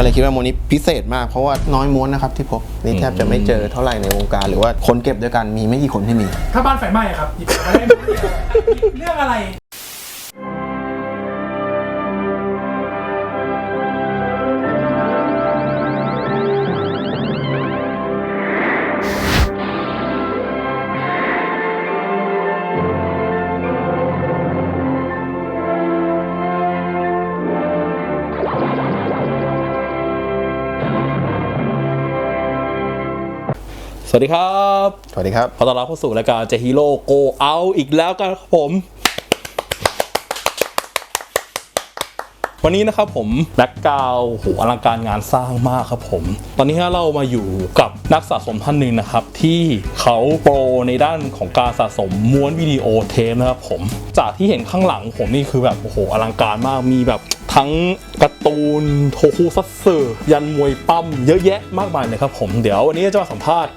ก็เลยคิดว่าม้วนนี้พิเศษมากเพราะว่าน้อยม้วนนะครับที่พบนี่แทบจะไม่เจอเท่าไหร่ในวงการ หรือว่าคนเก็บด้วยกันมีไม่กี่คนที่มี ถ้าบ้านไฟไหม้อะครับหยิบมาได้ไหมเรื่องอะไร สวัสดีครับ สวัสดีครับ ขอต้อนรับเข้าสู่รายการเจฮีโร่โกเอาอีกแล้วกันครับผม วันนี้นะครับผมแบ็กกราวโหอลังการงานสร้างมากครับผม ตอนนี้เรามาอยู่กับนักสะสมท่านหนึ่งนะครับ ที่เขาโปรในด้านของการสะสมม้วนวิดีโอเทปนะครับผม จากที่เห็นข้างหลังผมนี่คือแบบโอ้โหอลังการมากมีแบบทั้งการ์ตูนโทคุซัตสึยันมวยปั้มเยอะแยะมากมายเลยครับผม เดี๋ยววันนี้จะมาสัมภาษณ์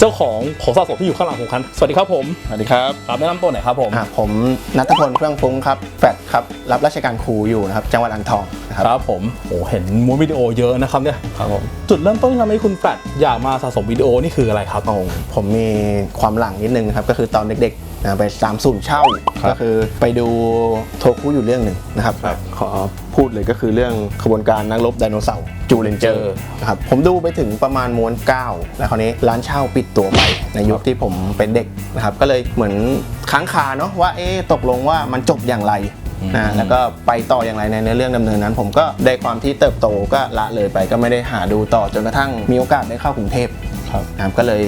เจ้าของของสะสมที่อยู่ข้างหลังผมครับสวัสดีครับผมสวัสดีครับ ครับแนะนำตัวหน่อยครับผมอะผมนัทพลเครื่องฟุ้งครับแฟดครับรับราชการครูอยู่นะครับจังหวัดอ่างทองนะครับครับผมโอ้เห็นม้วนวิดีโอเยอะนะครับเนี่ยครับผมจุดเริ่มต้นที่ทำให้คุณแฟดอยากมาสะสมวิดีโอนี่คืออะไรครับโอ้ผมมีความหลังนิดนึงนะครับก็คือตอนเด็กๆนะไปตามศูนย์เช่าครับก็คือไปดูโทคุอยู่เรื่องหนึ่งนะครับครับ ขอพูดเลยก็คือเรื่องขบวนการนักรบไดโนเสาร์จูเลนเจอร์นะครับผมดูไปถึงประมาณม้วน 9 แล้วคราวนี้ร้านเช่าปิดตัวไปในยุคที่ผมเป็นเด็กนะครับ ก็เลยเหมือนค้างคาเนาะว่าเอ๊ะตกลงว่ามันจบอย่างไรนะแล้วก็ไปต่ออย่างไรในเนื้อเรื่องดำเนินนั้น ผมก็ได้ความที่เติบโตก็ละเลยไปก็ไม่ได้หาดูต่อจนกระทั่งมีโอกาสได้เข้ากรุงเทพครับนะครับก็เลย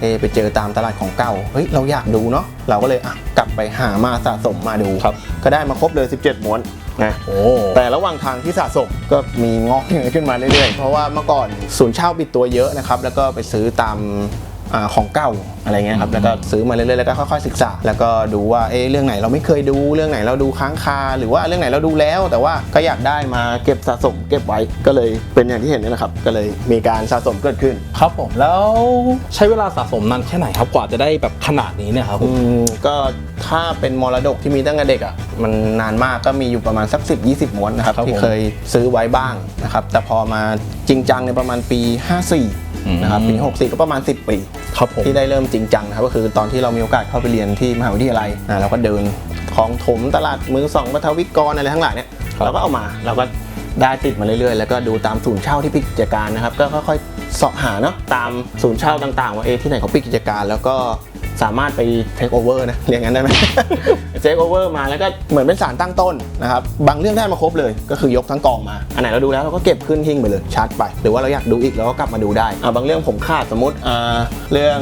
เอะไปเจอตามตลาดของเก่า เฮ้ยเราอยากดูเนาะ เราก็เลยอะกลับไปหามาสะสมมาดูครับ ก็ได้มาครบเลย 17 ม้วนนะโอ้แต่ระหว่างทางที่สะสมก็มีงอกขึ้นมาเรื่อยๆ เพราะว่าเมื่อก่อนศูนย์เช่าปิดตัวเยอะนะครับ แล้วก็ไปซื้อตามอา ของเก่าอะไรเงี้ยครับแล้วก็ซื้อมาเรื่อยๆแล้วก็ค่อยๆศึกษา แล้วก็ดูว่าเอ๊ะเรื่องไหนเราไม่เคยดูเรื่องไหนเราดูค้างคา หรือว่าเรื่องไหนเราดูแล้ว แต่ว่าก็อยากได้มาเก็บสะสมเก็บไว้ก็เลยเป็นอย่างที่เห็นนี่แหละครับ ก็เลยมีการสะสมเกิดขึ้นครับผมแล้วใช้เวลาสะสมนานแค่ไหนครับกว่าจะได้แบบขนาดนี้เนี่ยครับผอืมมก็ถ้าเป็นมรดกที่มีตั้งแต่เด็กอะมันนานมากก็มีอยู่ประมาณสัก10 20ม้วนนะครับครับที่ผมเคยซื้อไว้บ้างนะครับแต่พอมาจริงจังในยประมาณปีอืม54 นะครับปี64 ก็ประมาณ 10 ปีครับผมที่ได้เริ่มจริงจังนะครับก็คือตอนที่เรามีโอกาสเข้าไปเรียนที่มหาวิทยาลัยนะเราก็เดินของถมตลาดมือสองปัทวิกรอะไรทั้งหลายเนี่ยเราก็เอามาเราก็ได้ติดมาเรื่อยๆ แล้วก็ดูตามศูนย์เช่าที่ปิดกิจการนะครับ ก็ค่อยๆเสาะหาเนาะตามศูนย์เช่าต่างๆ ว่าเอะที่ไหนเขาปิดกิจการ แล้วก็ สามารถไปเทคโอเวอร์นะเรียกงั้นได้ไหมเทคโอเวอร์มาแล้วก็เหมือนเป็นสารตั้งต้นนะครับบางเรื่องได้มาครบเลย ก็คือยกทั้งกองมา อันไหนเราดูแล้วเราก็เก็บขึ้นทิ้งไปเลยชาร์จไป หรือว่าเราอยากดูอีกเราก็กลับมาดูได้อ่าบางเรื่องผมขาดสมมติอ่าเรื่อง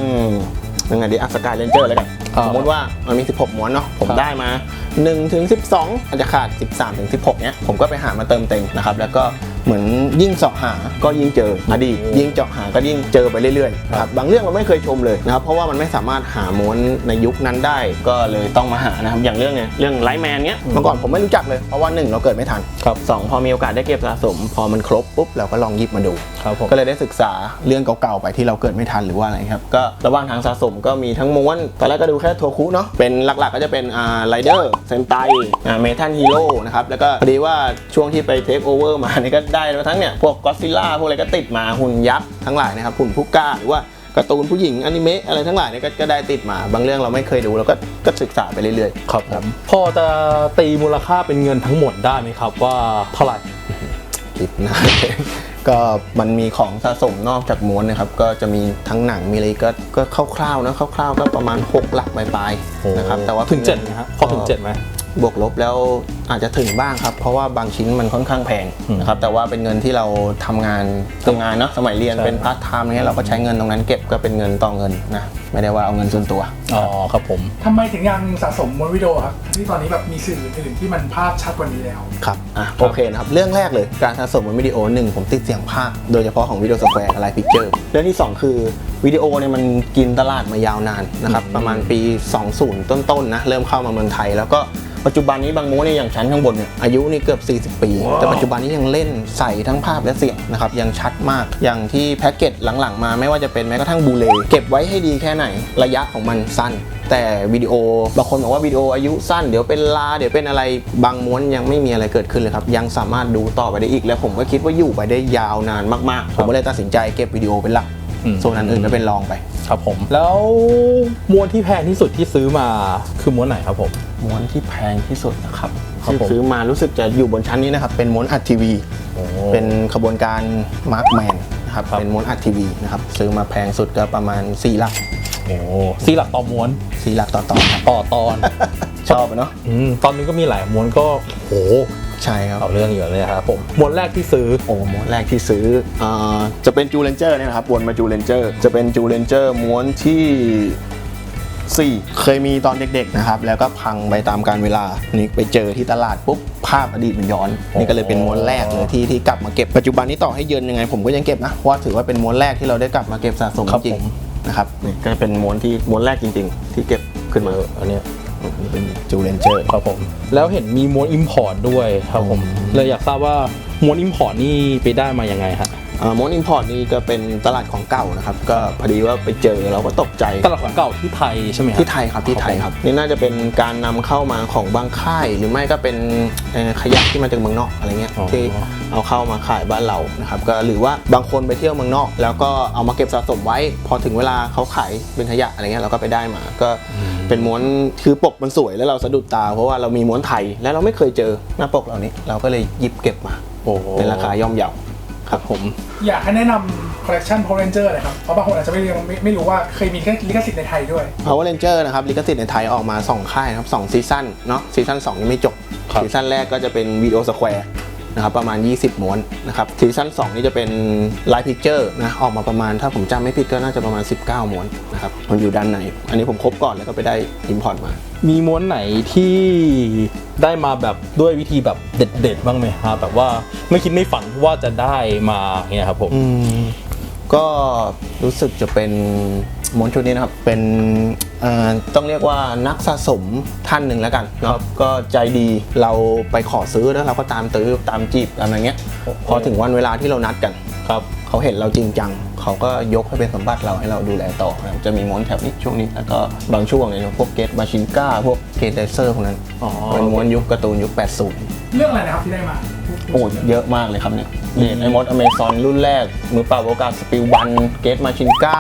ยังไงดีอัสกายเลนเจอร์แล้วกันครับสมมติว่ามันมี 16 ม้วนเนาะผมครับได้มา1ถึง12 อาจจะขาด 13ถึง16เนี้ยผมก็ไปหามาเติมเต็มนะครับแล้วก็ เหมือนยิ่งเสาะหาก็ยิ่งเจออดีตยิ่งเจาะหาก็ยิ่งเจอไปเรื่อยๆนะครับบางเรื่องเราไม่เคยชมเลยนะครับเพราะว่ามันไม่สามารถหาม้วนในยุคนั้นได้ ก็เลยต้องมาหานะครับอย่างเรื่องเนี่ยเรื่องไลท์แมนเนี้ยเมื่อก่อนผมไม่รู้จักเลยเพราะว่าหนึ่งเราเกิดไม่ทันครับสองพอมีโอกาสได้เก็บสะสม พอมันครบปุ๊บเราก็ลองหยิบมาดูครับผมก็เลยได้ศึกษาเรื่องเก่าๆไปที่เราเกิดไม่ทันหรือว่าอะไรครับก็ระหว่างทางสะสมก็มีทั้งม้วนตอนแรกก็ดูแค่โทคุเนาะเป็นหลักๆก็จะเป็นอ่าไรเดอร์เซนไตอ่าเมทัลฮีโร่นะครับแล้วก็พอดีว่าช่วงที่ไปเทคโอเวอร์มานี่ก็ได้มาทั้งเนี่ยพวกก็ซิล่าพวกอะไรก็ติดมาหุ่นยักษ์ทั้งหลายนะครับหุ่นผู้กล้าหรือว่าการ์ตูนผู้หญิงอนิเมะอะไรทั้งหลายเนี่ยก็ก็ได้ติดมา บางเรื่องเราไม่เคยดูเราก็ก็ศึกษาไปเรื่อยๆครับผมพอจะตีมูลค่าเป็นเงินทั้งหมดได้ไหมครับว่าเท่าไหร่คิดนะก็มันมีของสะสมนอกจากม้วนนะครับ ก็จะมีทั้งหนังมีอะไรก็ก็คร่าวๆนะคร่าวๆก็ประมาณ 6 หลักปลายๆนะครับแต่ว่าถึงเจ็ดไหมฮะพอถึงเจ็ดไหมบวกลบแล้ว อาจจะถึงบ้างครับ เพราะว่าบางชิ้นมันค่อนข้างแพงอืมนะครับแต่ว่าเป็นเงินที่เราทำงานทำงานเนาะสมัยเรียนใช่เป็นพาร์ทไทม์เนี่ยเราก็ใช้เงินตรงนั้นเก็บก็เป็นเงินต่อเงินนะไม่ได้ว่าเอาเงินส่วนตัวอ๋อครับผมทำไมถึงยังสะสมมวนวิดีโอครับที่ตอนนี้แบบมีสื่ออื่นๆที่มันภาพชัดกว่านี้แล้วครับอะโอเคนะครับเรื่องแรกเลยการสะสมบนวิดีโอหนึ่งผมติดเสียงภาคโดยเฉพาะของวิดีโอสแควร์อะไรพิกเจอร์เรื่องที่ 2 คือวิดีโอเนี่ยมันกินตลาดมายาวนานนะครับประมาณปี 20 ต้นๆนะเริ่มเข้ามาเมืองไทยแล้วก็ ปัจจุบันนี้บางม้วนเนี่ยอย่างชั้นข้างบนเนี่ยอายุนี่เกือบ 40 ปี แต่ปัจจุบันนี้ยังเล่นใส่ทั้งภาพและเสียงนะครับยังชัดมากอย่างที่แพ็กเกจหลังๆ มาไม่ว่าจะเป็นแม้กระทั่งบูเลเก็บไว้ให้ดีแค่ไหนระยะของมันสั้นแต่วิดีโอบางคนบอกว่าวิดีโออายุสั้นเดี๋ยวเป็นลาเดี๋ยวเป็นอะไรบางม้วนยังไม่มีอะไรเกิดขึ้นเลยครับ ยังสามารถดูต่อไปได้อีก แล้วผมก็คิดว่าอยู่ไปได้ยาวนานมากๆ ผมก็เลยตัดสินใจเก็บวิดีโอเป็นหลักอืมส่วนอันอื่นก็เป็นรองไป ครับผม แล้วม้วนที่แพงที่สุดที่ซื้อมาคือม้วนไหนครับผม ม้วนที่แพงที่สุดนะครับครับที่ผม ซื้อมารู้สึกจะอยู่บนชั้นนี้นะครับ เป็นม้วนอัดทีวีเป็นขบวนการมาร์คแมนนะครับ ครับ เป็นม้วนอัดทีวีนะครับ ซื้อมาแพงสุดก็ประมาณ 4 หลักโอ้ซีหลักต่อม้วน4หลักต่อตอนครับ ต่อตอน ชอบอะเนาะ อืมตอนนี้ก็มีหลายม้วนก็โห ใช่ครับเอาเรื่องอยู่เลยครับผมม้วนแรกที่ซื้อโอ้ม้วนแรกที่ซื้ออาจะเป็นจูเลนเจอร์เนี่ยนะครับวนมาจูเลนเจอร์จะเป็นจูเลนเจอร์ม้วนที่ 4 เคยมีตอนเด็กๆนะครับแล้วก็พังไปตามการเวลานี่ไปเจอที่ตลาดปุ๊บภาพอดีตมันย้อน นี่ก็เลยเป็นม้วนแรกเลยที่ที่กลับมาเก็บปัจจุบันนี้ต่อให้เยินยังไงผมก็ยังเก็บนะเพราะว่าถือว่าเป็นม้วนแรกที่เราได้กลับมาเก็บสะสมครับจริผงมๆนะครับนี่ก็เป็นม้วนที่ม้วนแรกจริง ๆ ที่เก็บขึ้นมาอันเนี้ ยนี่เป็นจูเลนเจอร์ครับผม แล้วเห็นมีม้วนอิมพอร์ตด้วยครับผมอืมเลยอยากทราบว่าม้วนอิมพอร์ตนี่ไปได้มายังไงฮะม้วนอินพอร์ตนี่ก็เป็นตลาดของเก่านะครับ ก็พอดีว่าไปเจอเราก็ตกใจ ตลาดของเก่าที่ไทยใช่ไหมฮะที่ไทยครับที่ไทยครับ นี่น่าจะเป็นการนำเข้ามาของบางค่าย หรือไม่ก็เป็นเอ่อขยะที่มาจากเมืองนอกอะไรเงี้ยอ๋อที่เอาเข้ามาขายบ้านเรานะครับก็หรือว่าบางคนไปเที่ยวเมืองนอก แล้วก็เอามาเก็บสะสมไว้ พอถึงเวลาเขาขายเป็นขยะอะไรเงี้ยเราก็ไปได้มา ก็ เป็นม้วนคือปกมันสวยแล้วเราสะดุดตา เพราะว่าเรามีม้วนไทยแล้วเราไม่เคยเจอหน้าปกเหล่านี้ เราก็เลยหยิบเก็บมาโอ้เป็นราคาย่อมเยาครับผม อยากให้แนะนำคอลเล t ชัน Power Ranger หน่อยครับ เพราะบางคนอาจจะไม่รู้ไม่ไม่รู้ว่าเคยมีแค่ลิขสิทธิ์ในไทยด้วย Power Ranger นะครับลิขสิทธิ์ในไทยออกมา 2 ค่ายนะครับ2ซีซั่นเนาะซีซั่น2ยังไม่จบครับซีซั่นแรกก็จะเป็นวิดีโอสแควร์ นะครับประมาณ 20 ม้วนนะครับซีซั่น2นี่จะเป็นไลฟ์พิกเจอร์นะออกมาประมาณถ้าผมจำไม่ผิดก็น่าจะประมาณ 19 ม้วนนะครับมันอยู่ด้านใน อันนี้ผมครบก่อนแล้วก็ไปได้อิมพอร์ตมา มีม้วนไหนที่ได้มาแบบด้วยวิธีแบบเด็ดๆบ้างไหมฮะแบบว่าไม่คิดไม่ฝันว่าจะได้มาเงี้ยครับผมอืม ก็รู้สึกจะเป็นม้วนชุดนี้นะครับ เป็นเอ่อต้องเรียกว่านักสะสมท่านหนึ่งแล้วกันเนาะก็ใจดีเราไปขอซื้อแล้วเราก็ตามตื้อตามจีบอะไรเงี้ยพอถึงวันเวลาที่เรานัดกันครับ เขาเห็นเราจริงจัง เขาก็ยกให้เป็นสมบัติเราให้เราดูแลต่อนะครับจะมีม้วนแถบนี้ช่วงนี้แล้วก็บางช่วงเนี่ยพวกเกตบาชินก้า พวกเกตไดเซอร์พวกนั้นอ๋อ เป็นม้วนยุคการ์ตูนยุค 80 เรื่องอะไรนะครับที่ได้มาโอ้เยอะมากเลยครับเนี่ยเดนไอมอสอเมซอนรุ่นแรก มือเปล่าโอกาสสปิลวันเกตมาชินก้า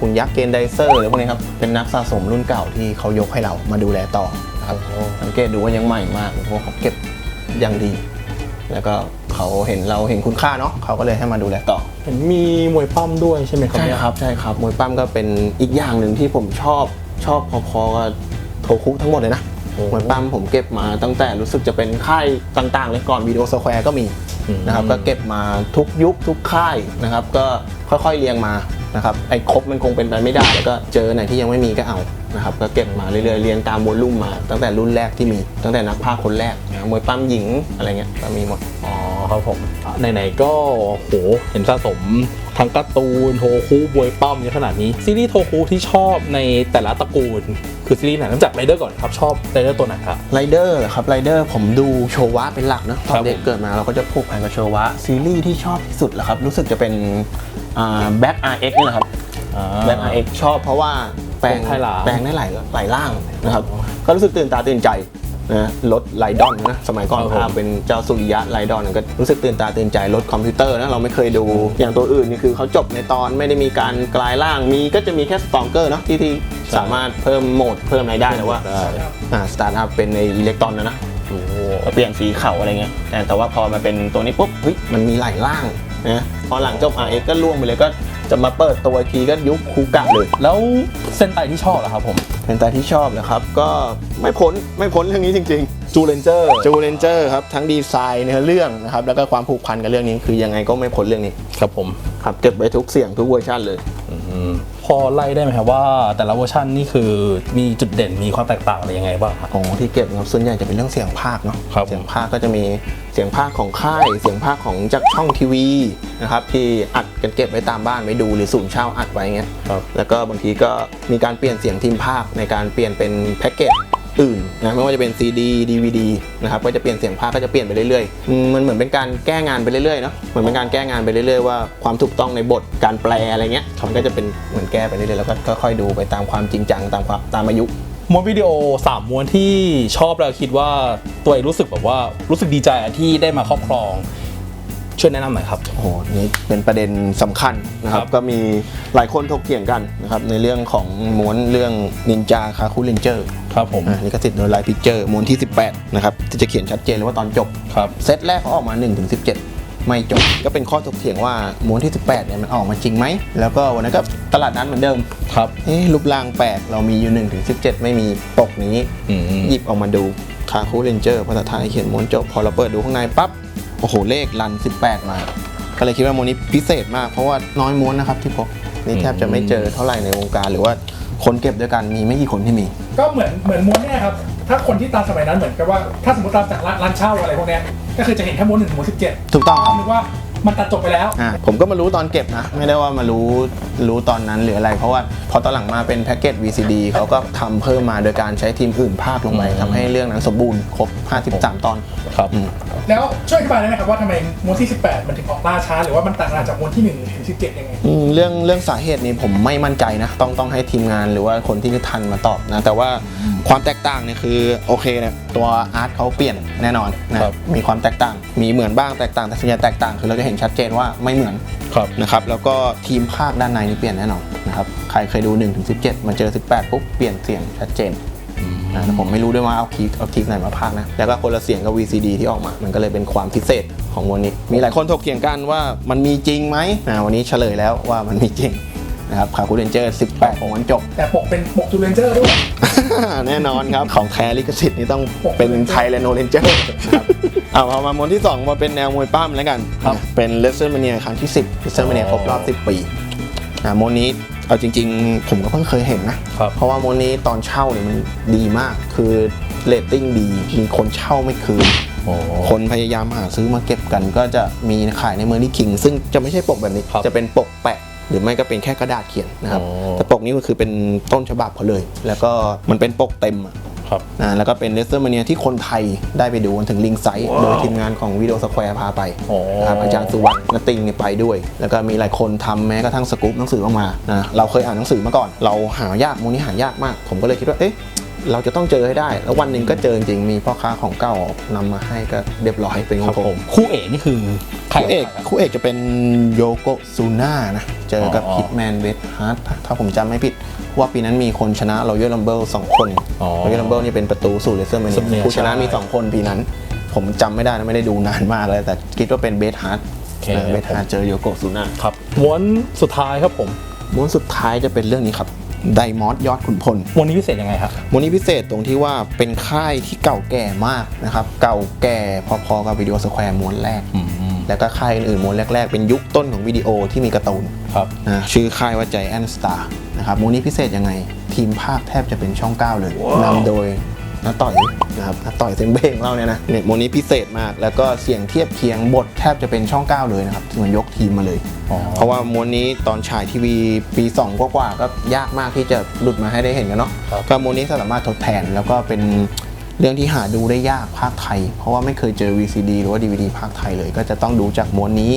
หุ่นยักษ์เกนไดเซอร์อะไรพวกนี้ครับเป็นนักสะสมรุ่นเก่าที่เขายกให้เรามาดูแลต่อนะครับสังเกตดูว่ายังใหม่มากเพราะว่าเขาเก็บอย่างดี แล้วก็เขาเห็นเราเห็นคุณค่าเนาะเขาก็เลยให้มาดูแลต่อ เห็นมีมวยปั้มด้วยใช่ไหมครับใช่เนี่ยครับใช่ครับมวยปั้มก็เป็นอีกอย่างหนึ่งที่ผมชอบชอบพอๆกับโทคุทั้งหมดเลยนะโอ้มวยปั้มผมเก็บมาตั้งแต่รู้สึกจะเป็นค่ายต่างๆเลยก่อนวิดีโอสแควร์ก็มีอืมนะครับก็เก็บมาทุกยุคทุกค่ายนะครับก็ค่อยๆเรียงมานะครับไอ้ครบมันคงเป็นไปไม่ได้แล้วก็เจอไหนที่ยังไม่มีก็เอานะครับก็เก็บมาเรื่อยๆเรียงตามวอลลุ่มมา ตั้งแต่รุ่นแรกที่มีตั้งแต่นักพากย์คนแรกนะมวยปั้มหญิงอะไรเงี้ยก็มีหมดอ๋อครับผม ไหนๆก็โหเห็นสะสมทั้งการ์ตูนโทคุบวยปั้มเยอะขนาดนี้ ซีรีส์โทคุที่ชอบในแต่ละตระกูล คือซีรีส์ไหนเริ่มจากไรเดอร์ก่อนครับ ชอบไรเดอร์ตัวไหนครับไรเดอร์ครับไรเดอร์ผมดูโชวะเป็นหลักนะตอครันบเด็กเกิดมาเราก็จะผูกพันกับโชวะ ซีรีส์ที่ชอบที่สุดแหละครับ รู้สึกจะเป็นแบ็กอาร์เอ็กนี่แหละครับแบ็กอาร์เอ็กชอบเพราะว่าแปลงไทยหลามแปลงได้หลายหลายร่างนะครับก็รู้สึกตื่นตาตื่นใจ นะรถไลดอนนะสมัยก่อนครับผมภาพเป็นเจ้าสุริยะไลดอนก็รู้สึกตื่นตาตื่นใจรถคอมพิวเตอร์นะเราไม่เคยดู อย่างตัวอื่นนี่คือเขาจบในตอนไม่ได้มีการกลายร่างมีก็จะมีแค่สตองเกอร์เนาะที่ที่สามารถเพิ่มโหมดเพิ่มอะไรได้แต่ว่าได้อ่าสตาร์ทอัพเป็นในอิเล็กตรอนนะนะโอ้โหก็เปลี่ยนสีเขาอะไรเงี้ยแต่แต่ว่าพอมาเป็นตัวนี้ปุ๊บเฮ้ยมันมีหลายร่างนะพอหลังจบ RX ก็ล่วงไปเลยก็ จะมาเปิดตัวอีกทีก็ยุคคูกะเลย แล้วเซนไตที่ชอบเหรอครับผม เป็นแต่ที่ชอบนะครับ ก็ไม่พ้นไม่พ้นเรื่องนี้จริงจูเลนเจอร์ๆจูเลนเจอร์ครับทั้งดีไซน์เนื้อเรื่องนะครับแล้วก็ความผูกพันกับเรื่องนี้คือยังไงก็ไม่พ้นเรื่องนี้ครับผม ครับเก็บไว้ทุกเสียงทุกเวอร์ชันเลย พอไล่ได้ไหมครับว่าแต่ละเวอร์ชันนี่คือมีจุดเด่นมีความแตกต่างอะไรยังไงบ้างครับ โอ้ที่เก็บนะครับส่วนใหญ่จะเป็นเรื่องเสียงภาคเนาะครับเสียงภาคก็จะมี เสียงภาคของค่าย เสียงภาคของจากช่องทีวีนะครับที่อัดกันเก็บไว้ตามบ้านไว้ดูหรือศูนย์เช่าอัดไว้เงี้ยครับ แล้วก็บางทีก็มีการเปลี่ยนเสียงทีมภาคในการเปลี่ยนเป็นแพ็กเกจอื่นนะไม่ว่าจะเป็น CD DVD นะครับก็จะเปลี่ยนเสียงภาคก็จะเปลี่ยนไปเรื่อยๆอืมมันเหมือนเป็นการแก้งานไปเรื่อยๆเนาะเหมือนเป็นการแก้งานไปเรื่อยๆว่าความถูกต้องในบทการแปลอะไรเงี้ยมันก็จะเป็นเหมือนแก้ไปเรื่อยๆแล้วก็ค่อยๆดูไปตามความจริงจังตามความตามอายุ ม้วนวิดีโอสามม้วนที่ชอบแล้วคิดว่าตัวเองรู้สึกแบบว่ารู้สึกดีใจอะที่ได้มาครอบครอง ช่วยแนะนำหน่อยครับ โอ้โหนี่เป็นประเด็นสำคัญนะครับ ครับ ก็มีหลายคนถกเถียงกันนะครับ ในเรื่องของม้วนเรื่องนินจาคาคุเรนเจอร์ครับผมนี่ก็ติดโดยไลน์พิกเจอร์ม้วนที่ 18 นะครับ ที่จะเขียนชัดเจนเลยว่าตอนจบ ครับ เซตแรกเขาออกมา1ถึง17 ไม่จบ ก็เป็นข้อถกเถียงว่าม้วนที่ 18เนี่ยมันออกมาจริงไหม แล้วก็วันนั้นก็ตลาดนั้นเหมือนเดิมครับเอ๊ะรูปร่างแปลกเรามีอยู่1ถึง17 ไม่มีปกนี้อืมหยิบออกมาดูคาคูเรนเจอร์ภาษาไทยเขียนม้วนจบ พอเราเปิดดูข้างในปั๊บโอ้โหเลขรัน 18 มาก็เลยคิดว่าม้วนนี้พิเศษมากเพราะว่าน้อยม้วนนะครับที่พบนี่แทบจะไม่เจอเท่าไหร่ในวงการหรือว่าคนเก็บด้วยกันมีไม่กี่คนที่มี ก็เหมือนเหมือนม้วนเนี่ยครับ ถ้าคนที่ตามสมัยนั้นเหมือนกับว่าถ้าสมมติตามจากร้านร้านเช่าอะไรพวกเนี้ยก็คือจะเห็นแค่ม้วนหนึ่งถึงม้วนสิบเจ็ดถูกต้องครับ นึกว่า มันตัดจบไปแล้วอ่าผมก็มารู้ตอนเก็บนะ ไม่ได้ว่ามารู้รู้ตอนนั้นหรืออะไร เพราะว่าพอตอนหลังมาเป็นแพ็กเกจ VCD เขาก็ทำเพิ่มมาโดยการใช้ทีมอื่นภาคลงไปอืมทำให้เรื่องนั้นสมบูรณ์ครบ 53 ตอน ครับอืมแล้วช่วยอธิบายได้ไหมครับว่าทำไมม้วนที่ 18 มันถึงออกล่าช้า หรือว่ามันต่างจากม้วนที่1ถึง17ยังไง อืมเรื่องเรื่องสาเหตุนี้ผมไม่มั่นใจนะ ต้องต้องให้ทีมงานหรือว่าคนที่ทันมาตอบนะ แต่ว่าความแตกต่างเนี่ยคือโอเคเนี่ย ตัวอาร์ตเขาเปลี่ยนแน่นอนนะครับมีความแตกต่าง มีเหมือนบ้างแตกต่างแต่ส่วนใหญ่แตกต่าง คือเราจะเห็นชัดเจนว่าไม่เหมือนครับนะครับแล้วก็ทีมภาคด้านในนี่เปลี่ยนแน่นอนนะครับใครเคยดู1ถึง17มาเจอ 18ปุ๊บเปลี่ยนเสียงชัดเจนนะแต่ผมไม่รู้ด้วยว่าเอาคลิปเอาคลิปไหนมาภาคนะ แล้วก็คนละเสียงกับ VCD ที่ออกมา มันก็เลยเป็นความพิเศษของวันนี้ มีหลายคนถกเถียงกันว่ามันมีจริงไหมนะวันนี้เฉลยแล้วว่ามันมีจริง นะครับคาคูเรนเจอร์18ของวันจบ แต่ปกเป็นปกจูเลนเจอร์ด้วย แน่นอนครับ ของแท้ลิขสิทธิ์นี่ต้องเป็นไทยและโนเรนเจอร์นะครับเอาเอามามวนที่ 2 มาเป็นแนวมวยปั้มแล้วกันครับ เป็นเลสเซอร์มาเนียครั้งที่ 10เลสเซอร์มาเนียครบรอบ 10 ปีอ่ามวนนี้เอาจริง ๆ ผมก็เพิ่งเคยเห็นนะ ครับ เพราะว่ามวนนี้ตอนเช่าเนี่ยมันดีมากคือเรตติ้งดีมีคนเช่าไม่คืน โอ้ คนพยายามหาซื้อมาเก็บกันก็จะมีขายในเมอร์นี่คิง ซึ่งจะไม่ใช่ปกแบบนี้ ครับ จะเป็นปกแปะ หรือไม่ก็เป็นแค่กระดาษเขียนนะครับอ๋อ แต่ปกนี้ก็คือเป็นต้นฉบับเขาเลย แล้วก็มันเป็นปกเต็มอะครับนะแล้วก็เป็นเลสเตอร์มาเนียที่คนไทยได้ไปดูกันถึงลิงไซต์โดยทีมงานของวิดีโอสแควร์พาไปโอ้นะครับอาจารย์สุวรรณนติงเนี่ยไปด้วย แล้วก็มีหลายคนทำแม้กระทั่งสกู๊ปหนังสือออกมานะเราเคยอ่านหนังสือมาก่อน เราหายากมูลนี้หายากมาก ผมก็เลยคิดว่าเอ๊ะ เราจะต้องเจอให้ได้ แล้ววันหนึ่งก็เจอจริงๆมีพ่อค้าของเก่านำมาให้ก็เรียบร้อยเป็นขคอรังบผผมมคู่เอกนี่คือใครคู่เอกครับคู่เอกจะเป็นโยโกซูน่านะ เจอกับอ๋อฮิตแมนเวทฮาร์ดถ้าผมจำไม่ผิดว่าปีนั้นมีคนชนะรอยัลลัมเบิลสองคนอ๋อรอยัลลัมเบิลนี่เป็นประตูสู่เลเซอร์แมน Wrestlemania ผู้ชนะมีใช่2คนปีนั้น ผมจำไม่ได้นะไม่ได้ดูนานมากเลย แต่คิดว่าเป็นเบสฮาร์ดโอเคเบสฮาร์ดเจอโยโกซูน่าครับม้วนสุดท้ายครับผมม้วนสุดท้ายจะเป็นเรื่องนี้ครับ ไดมอสยอดขุนพลม้วนนี้พิเศษยังไงครับม้วนนี้พิเศษตรงที่ว่าเป็นค่ายที่เก่าแก่มากนะครับเก่าแก่พอๆกับวิดีโอสแควร์ม้วนแรกอืมแล้วก็ค่ายอื่นๆม้วนแรก ๆ เป็นยุคต้นของวิดีโอที่มีการ์ตูนครับนะชื่อค่ายว่า Giant Star นะครับมูลนี้พิเศษยังไง ทีมภาคแทบจะเป็นช่อง 9 เลยนำโดย น้าต่อยนะครับน้าต่อยเซมเบ้ของเราเนี่ยนะเนี่ยมูลนี้พิเศษมาก แล้วก็เสียงเทียบเคียงบทแทบจะเป็นช่อง 9 เลยนะครับเหมือนยกทีมมาเลยอ๋อเพราะว่าม้วนนี้ตอนฉายทีวีปี 2 กว่าๆก็ยากมากที่จะหลุดมาให้ได้เห็นกันเนาะครับก็ม้วนนี้สามารถทดแทนแล้วก็เป็นเรื่องที่หาดูได้ยากภาคไทย เพราะว่าไม่เคยเจอ VCD หรือว่า DVD ภาคไทยเลย ก็จะต้องดูจากม้วนนี้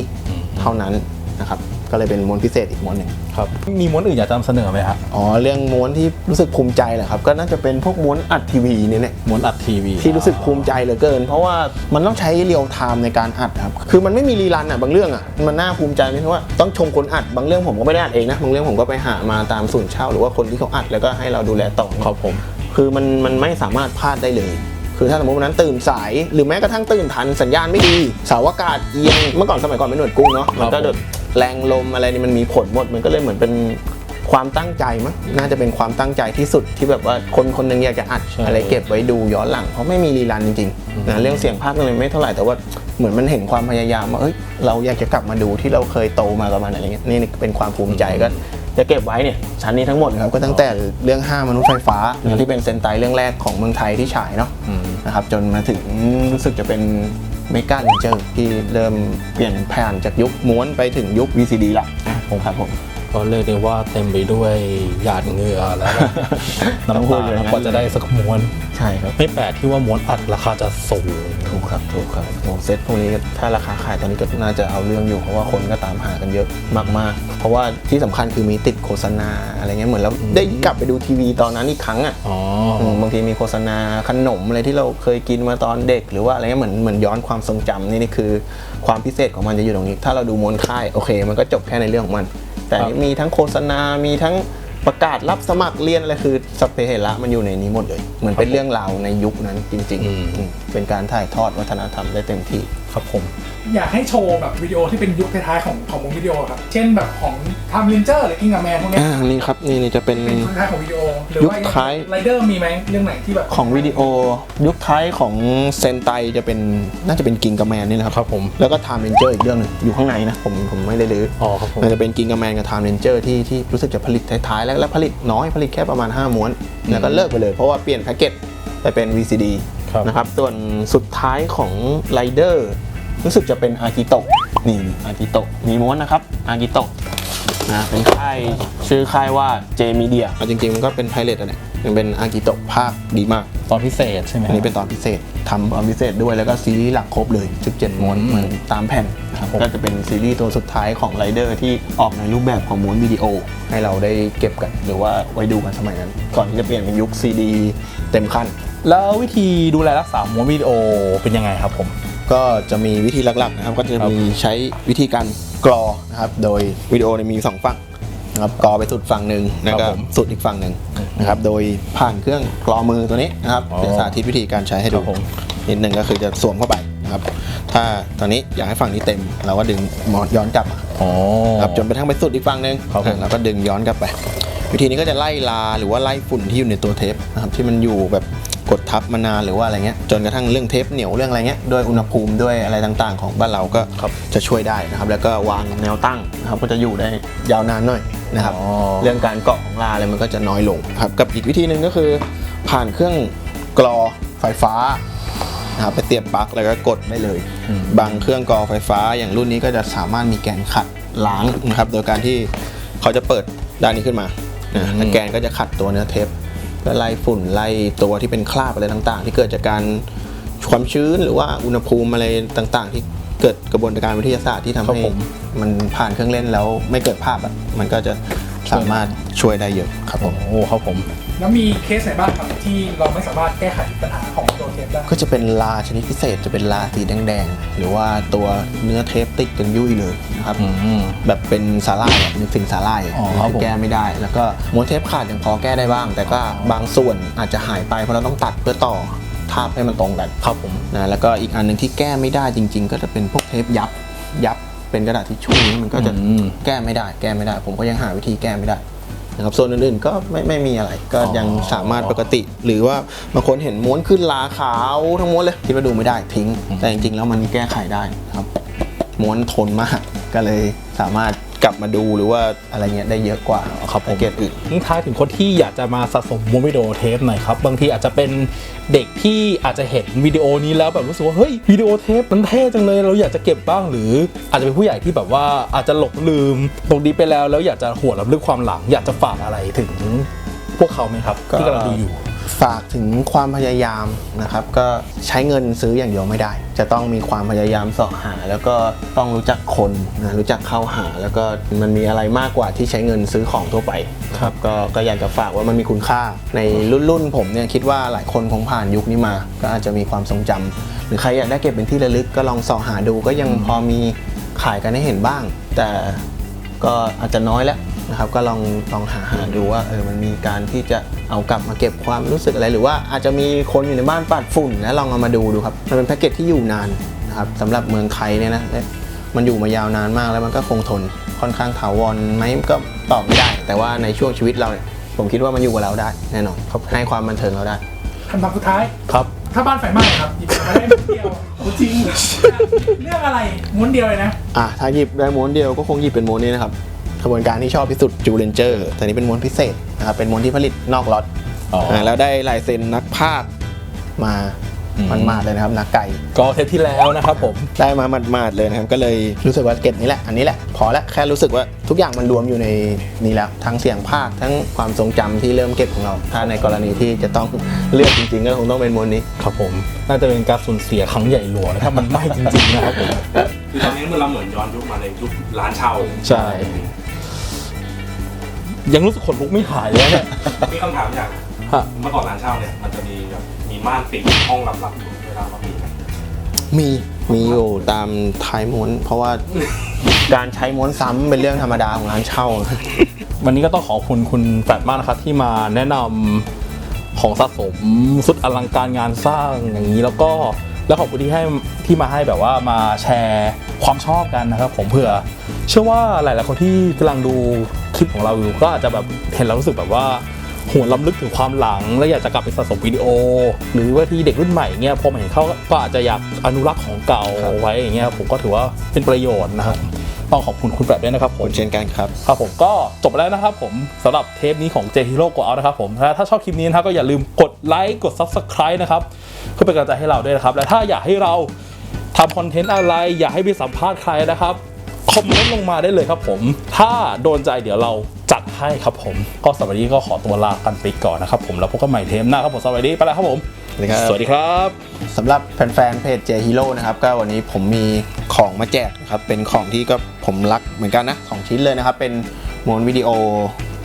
เท่านั้นนะครับ ก็เลยเป็นม้วนพิเศษอีกม้วนหนึ่งครับมีม้วนอื่นอยากจะนำเสนอไหมครับอ๋อเรื่องม้วนที่รู้สึกภูมิใจแหละครับก็น่าจะเป็นพวกม้วนอัดทีวีเนี่ยแหละม้วนอัดทีวีที่รู้สึกภูมิใจเหลือเกิน เพราะว่ามันต้องใช้เรียลไทม์ในการอัดครับคือมันไม่มีรีรันอะบางเรื่องอะมันน่าภูมิใจเพราะว่าต้องชมคนอัดบางเรื่องผมก็ไม่ได้อัดเองนะบางเรื่องผมก็ไปหามาตามศูนย์เช่า หรือว่าคนที่เขาอัดแล้วก็ให้เราดูแลต่อครับผมคือมันมันไม่สามารถพลาดได้เลย คือถ้าสมมติวันนั้นตื่นสาย หรือแม้กระทั่งตื่นทันสัญญาณไม่ดี เสาอากาศเอียงเมื่อก่อนสมัยก่อนเป็นหน่วยกุ้งเนาะมันก็แบบแรงลมอะไรนี่มันมีผลหมดมันก็เลยเหมือนเป็นความตั้งใจมั้งน่าจะเป็นความตั้งใจที่สุดที่แบบว่าคนคนหนึงอยากจะอัดอะไรเก็บไว้ดูย้อนหลังเพราะไม่มีรีรันจริงๆนะเรื่องเสียงภาคนั่นเลยไม่เท่าไหร่แต่ว่าเหมือนมันเห็นความพยายามว่าเอ้ยเราอยากจะกลับมาดูที่เราเคยโตมากับมันอะไรเงี้ยนี่เป็นความภูมิใจก็ จะเก็บไว้เนี่ยชั้นนี้ทั้งหมดครับก็ตั้งแต่เรื่อง 5 มนุษย์ไฟฟ้านะครับที่เป็นเซนไตเรื่องแรกของเมืองไทยที่ฉายเนาะอืมนะครับจนมาถึงรู้สึกจะเป็นเมกา r รนเจอร์ที่เริ่มเปลี่ยนผ่านจากยุคม้วนไปถึงยุค VCD ละผมครับผม ก็เรียกได้ว่าเต็มไปด้วยหยาดเหงื่อและต้องน้ำพูดตาอย่างนั้นกว่าจะได้สักม้วนใช่ครับไม่แปลกที่ว่าม้วนอัดราคาจะสูงถูกครับถูกครับโอ้เซ็ตพวกนี้ถ้าราคาขายตอนนี้ก็น่าจะเอาเรื่องอยู่เพราะว่าคนก็ตามหากันเยอะมากๆ เพราะว่าที่สำคัญคือมีติดโฆษณาอะไรเงี้ยเหมือนเราได้กลับไปดูทีวีตอนนั้นอีกครั้งอะอ๋ออืมบางทีมีโฆษณาขนมอะไรที่เราเคยกินมาตอนเด็ก หรือว่าอะไรเงี้ยเหมือนเหมือนย้อนความทรงจำนี่นี่คือความพิเศษของมันจะอยู่ตรงนี้ ถ้าเราดูมนค่ายโอเค มันก็จบแค่ในเรื่องของมัน แต่อันนี้มีทั้งโฆษณา มีทั้งประกาศรับสมัครเรียนอะไรคือสพเปเหระมันอยู่ในนี้หมดเลย เหมือนเป็นเรื่องราวในยุคนั้นจริงอืมๆอืมเป็นการถ่ายทอดวัฒนธรรมได้เต็มที่ครับผม อยากให้โชว์แบบวิดีโอที่เป็นยุคท้ายๆของของวงวิดีโอครับ เช่นแบบของทำเลนเจอร์หรือกิงกับแมนพวกเนี้ยอ่านี่ครับนี่นี่จะเป็น เป็นยุคท้ายของวิดีโอหรือยุคว่าท้าย ไรเดอร์มีไหมเรื่องไหนที่แบบของวิดีโอ ยุคท้ายของเซนไตจะเป็นน่าจะเป็นกิงกับแมนนี่แหละครับ ครับผม แล้วก็ไทม์เรนเจอร์อีกเรื่องหนึงอยู่ข้างในนะ ผมผมไม่ได้ลื้ออ๋อครับผม มันจะเป็นกิงกับแมนกับไทม์เรนเจอร์ที่ที่รู้สึกจะผลิตท้ายๆ แล้วแล้วผลิตน้อยผลิตแค่ประมาณ 5 ม้วน แล้วก็เลิกไปเลยเพราะว่าเปลี่ยนแพ็กเกจไปเป็น VCD ครับ นะครับส่วนสุดท้ายของไรเดอร์รู้สึกจะเป็นอากิโตะนี่อากิโตะมีม้วนนะครับอากิโตะนะเป็นค่ายชื่อค่ายว่าเจมีเดียจริงๆ มันก็เป็นไพเรตอะเนี่ยมันเป็นอากิโตะภาคดีมาก ตอนพิเศษใช่ไหมอันนี้เป็นตอนพิเศษทำตอนพิเศษด้วยแล้วก็ซีรีส์หลักครบเลย 17 ม้วนอืมเหมือนตามแผ่นนะครับผมก็จะเป็นซีรีส์ตัวสุดท้ายของไรเดอร์ที่ออกในรูปแบบของม้วนวิดีโอ ให้เราได้เก็บกัน หรือว่าไว้ดูกันสมัยนั้น ก่อนที่จะเปลี่ยนเป็นยุคซีดี เต็มขั้น แล้ววิธีดูแลรักษาม้วนวิดีโอเป็นยังไงครับผม ก็จะมีวิธีหลักๆนะครับ ก็จะมีใช้วิธีการกรอนะครับ โดยวิดีโอเนี่ยมีสองฝั่งนะครับกรอไปสุดฝั่งหนึ่งแล้วก็ครับผมสุดอีกฝั่งหนึ่งนะครับ โดยผ่านเครื่องกรอมือตัวนี้นะครับอ๋อเดี๋ยวสาธิตวิธีการใช้ให้ดูครับผม นิดหนึ่งก็คือจะสวมเข้าไปนะครับ ถ้าตอนนี้อยากให้ฝั่งนี้เต็ม เราก็ดึงหมอนย้อนกลับมา อ๋อ ครับจนไปทั้งไปสุดอีกฝั่งหนึ่งครับผม อะแล้วก็ดึงย้อนกลับไป วิธีนี้ก็จะไล่ลาหรือว่าไล่ฝุ่นที่อยู่ในตัวเทปนะครับที่มันอยู่แบบ กดทับมานานหรือว่าอะไรเงี้ยจนกระทั่งเรื่องเทปเหนียวเรื่องอะไรเงี้ยด้วยอุณหภูมิด้วยอะไรต่างๆ ของบ้านเราก็ครับจะช่วยได้นะครับแล้วก็วางแนวตั้งนะครับก็จะอยู่ได้ยาวนานหน่อยนะครับอ๋อเรื่องการเกาะของลาอะไรมันก็จะน้อยลงครับกับอีกวิธีหนึ่งก็คือ ผ่านเครื่องกรอไฟฟ้านะครับไปเสียบปลั๊กแล้วก็กดได้เลย บางเครื่องกรอไฟฟ้าอย่างรุ่นนี้ก็จะสามารถมีแกนขัดล้างนะครับโดยการที่เขาจะเปิดด้านนี้ขึ้นมานะแล้วแกนก็จะขัดตัวเนื้อเทปเพื่อไล่ฝุ่นไล่ตัวที่เป็นคราบอะไรต่าง ๆ ที่เกิดจากการความชื้นหรือว่าอุณหภูมิอะไรต่างๆ ที่เกิดกระบวนการวิทยาศาสตร์ที่ทำครับให้ผมมันผ่านเครื่องเล่นแล้วไม่เกิดภาพอะมันก็จะสามารถช่วยได้เยอะครับผม โอ้ครับผม แล้วมีเคสไหนบ้างครับที่เราไม่สามารถแก้ไขปัญหาของตัวเทปได้ ก็จะเป็นลาชนิดพิเศษจะเป็นลาสีแดงๆ หรือว่าตัวเนื้อเทปติดกันยุ่ยเลยนะครับอืมแบบเป็นสาล่ายอะนึกถึงสาล่ายอ๋อครับผมแก้ไม่ได้ แล้วก็ม้วนเทปขาดยังพอแก้ได้บ้าง แต่ก็บางส่วนอาจจะหายไปเพราะเราต้องตัดเพื่อต่อทาบให้มันตรงกันครับผมนะแล้วก็อีกอันหนึ่งที่แก้ไม่ได้จริง ๆ ก็จะเป็นพวกเทปยับยับเป็นกระดาษทิชชู่นี้มันก็จะอืมแก้ไม่ได้ แก้ไม่ได้ ผมก็ยังหาวิธีแก้ไม่ได้ นะครับส่วนอื่นๆก็ไม่ไม่มีอะไร ก็ยังสามารถปกติ หรือว่าบางคนเห็นม้วนขึ้นลาขาวทั้งม้วนเลยคิดว่าดูไม่ได้ทิ้ง แต่จริงๆแล้วมันแก้ไขได้ครับ ม้วนทนมาก ก็เลยสามารถกลับมาดูหรือว่าอะไรเงี้ยได้เยอะกว่าครับผม แพ็กเกจอื่น ทิ้งท้ายถึงคนที่อยากจะมาสะสมม้วนวิดีโอเทปหน่อยครับ บางทีอาจจะเป็นเด็กที่อาจจะเห็นวิดีโอนี้แล้วแบบรู้สึกว่า เฮ้ยวิดีโอเทปมันเท่จังเลย เราอยากจะเก็บบ้างหรือ อาจจะเป็นผู้ใหญ่ที่แบบว่าอาจจะหลงลืม ตรงนี้ไปแล้วแล้วอยากจะหวนรำลึกความหลัง อยากจะฝากอะไรถึงพวกเขาไหมครับก็ที่กำลังดูอยู่ ฝากถึงความพยายามนะครับ ก็ใช้เงินซื้ออย่างเดียวไม่ได้ จะต้องมีความพยายามเสาะหา แล้วก็ต้องรู้จักคนนะรู้จักเข้าหา แล้วก็มันมีอะไรมากกว่าที่ใช้เงินซื้อของทั่วไปครับก็ก็อยากจะฝากว่ามันมีคุณค่า ในรุ่นรุ่นผมเนี่ยคิดว่าหลายคนคงผ่านยุคนี้มา ก็อาจจะมีความทรงจำหรือใครอยากได้เก็บเป็นที่ระลึกก็ลองเสาะหาดู ก็ยังพอมีขายกันให้เห็นบ้าง แต่ก็อาจจะน้อยแล้ว นะครับก็ลองลองหาหาดูว่าเออมันมีการที่จะเอากลับมาเก็บความรู้สึกอะไร หรือว่าอาจจะมีคนอยู่ในบ้านปัดฝุ่นแล้วลองเอามาดูดูครับมันเป็นแพ็กเกจที่อยู่นานนะครับสำหรับเมืองไทยเนี่ยนะและมันอยู่มายาวนานมากแล้วมันก็คงทนค่อนข้างถาวรไหมก็ตอบไม่ได้ แต่ว่าในช่วงชีวิตเราเนี่ยผมคิดว่ามันอยู่กับเราได้แน่นอนให้ความบันเทิงเราได้คำถามสุดท้ายครับ ถ้าบ้านไฟไหม้ครับหยิบมาได้ม้วนเดียวโอ้จริง เรื่องอะไรม้วนเดียวเลยนะอะถ้าหยิบได้ม้วนเดียวก็คงหยิบเป็นม้วนนี้นะครับ ขบวนการที่ชอบที่สุดจูเลนเจอร์แต่นี้เป็นม้วนพิเศษนะครับเป็นม้วนที่ผลิตนอกล็อตอ๋ออ่าแล้วได้ลายเซ็นนักภาคมามันมาดๆเลยนะครับนาไก่ก็เทปที่แล้วนะครับผมได้มาหมาดๆเลยนะครับก็เลยรู้สึกว่าเก็ตนี้แหละอันนี้แหละพอแล้วแค่รู้สึกว่าทุกอย่างมันรวมอยู่ในนี้แล้วทั้งเสียงภาคทั้งความทรงจำที่เริ่มเก็บของเรา ถ้าในกรณีที่จะต้องเลือกจริง ๆ ก็คงต้องเป็นมวลนี้ครับผม น่าจะเป็นการสูญเสียครั้งใหญ่หลวงนะครับมันไม่จริงๆนะครับผมคือตอนนี้มันเราเหมือนย้อนยุคมาในยุคร้านเช่าใช่ ยังรู้สึกขนลุกไม่หายเลยเนี่ย มีคำถามอย่างฮะ เมื่อก่อนร้านเช่าเนี่ยมันจะมีแบบมีม่านปิดห้องลับๆอยู่เวลามาปิดไหมมีมีอยู่ตามท้ายม้วน เพราะว่าการใช้ม้วนซ้ำเป็นเรื่องธรรมดาของร้านเช่า วันนี้ก็ต้องขอบคุณคุณแฟดมากนะครับที่มาแนะนำของสะสมสุดอลังการงานสร้างอย่างนี้แล้วก็ แล้วขอบคุณที่ให้ที่มาให้แบบว่ามาแชร์ความชอบกันนะครับ ผมเผื่อ เชื่อว่าหลายๆคนที่กำลังดูคลิปของเราอยู่ก็อาจจะแบบเห็นแล้วรู้สึกแบบว่าหวนล้ำลึกถึงความหลัง และอยากจะกลับไปสะสมวิดีโอ หรือว่าที่เด็กรุ่นใหม่เนี่ยพอมาเห็นเขาก็อาจจะอยากอนุรักษ์ของเก่าไว้อย่างเงี้ยผมก็ถือว่าเป็นประโยชน์นะครับ ต้องขอบคุณคุณแฟดด้วยนะครับผมเช่นกันครับครับผมก็จบไปแล้วนะครับผมสำหรับเทปนี้ของ J Hero Go Out นะครับผมถ้าถ้าชอบคลิปนี้นะครับก็อย่าลืมกดไลค์กด Subscribe นะครับเพื่อเป็นกำลังใจให้เราด้วยนะครับ และถ้าอยากให้เราทำคอนเทนต์อะไร อยากให้ไปสัมภาษณ์ใครนะครับคอมเมนต์ลงมาได้เลยครับผม ถ้าโดนใจเดี๋ยวเรา จัดให้ครับผม ก็สำหรับวันนี้ก็ขอตัวลากันไปก่อนนะครับผมแล้วพบกันใหม่เทปหน้าครับผมสวัสดีไปแล้วครับผมสวัสดีครับ สวัสดีครับสำหรับแฟนๆ เพจ J Hero นะครับก็วันนี้ผมมีของมาแจกนะครับเป็นของที่ก็ผมรักเหมือนกันนะสองชิ้นเลยนะครับ เป็นม้วนวิดีโอ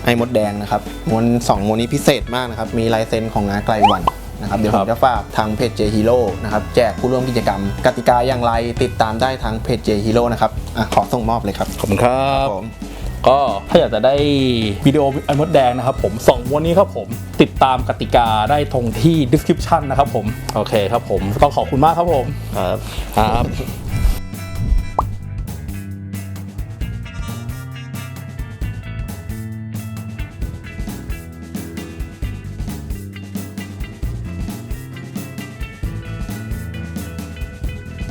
ไอ้มดแดงนะครับม้วนสองม้วนนี้พิเศษมากนะครับ มีลายเซ็นของน้าไกลวันนะครับเดี๋ยวผครัมบจะฝากทางเพจ J Hero นะครับแจกผู้ร่วมกิจกรรม กติกาอย่างไรติดตามได้ทางเพจ J Hero นะครับอะขอส่งมอบเลยครับ ขอบคุณครับผม ก็ถ้าอยากจะได้วิดีโอไอมดแดงนะครับผมสองวันนี้ครับผมติดตามกติกาได้ตรงที่ description นะครับผม โอเคครับผมต้องขอบคุณมากครับผม ครับ ครับ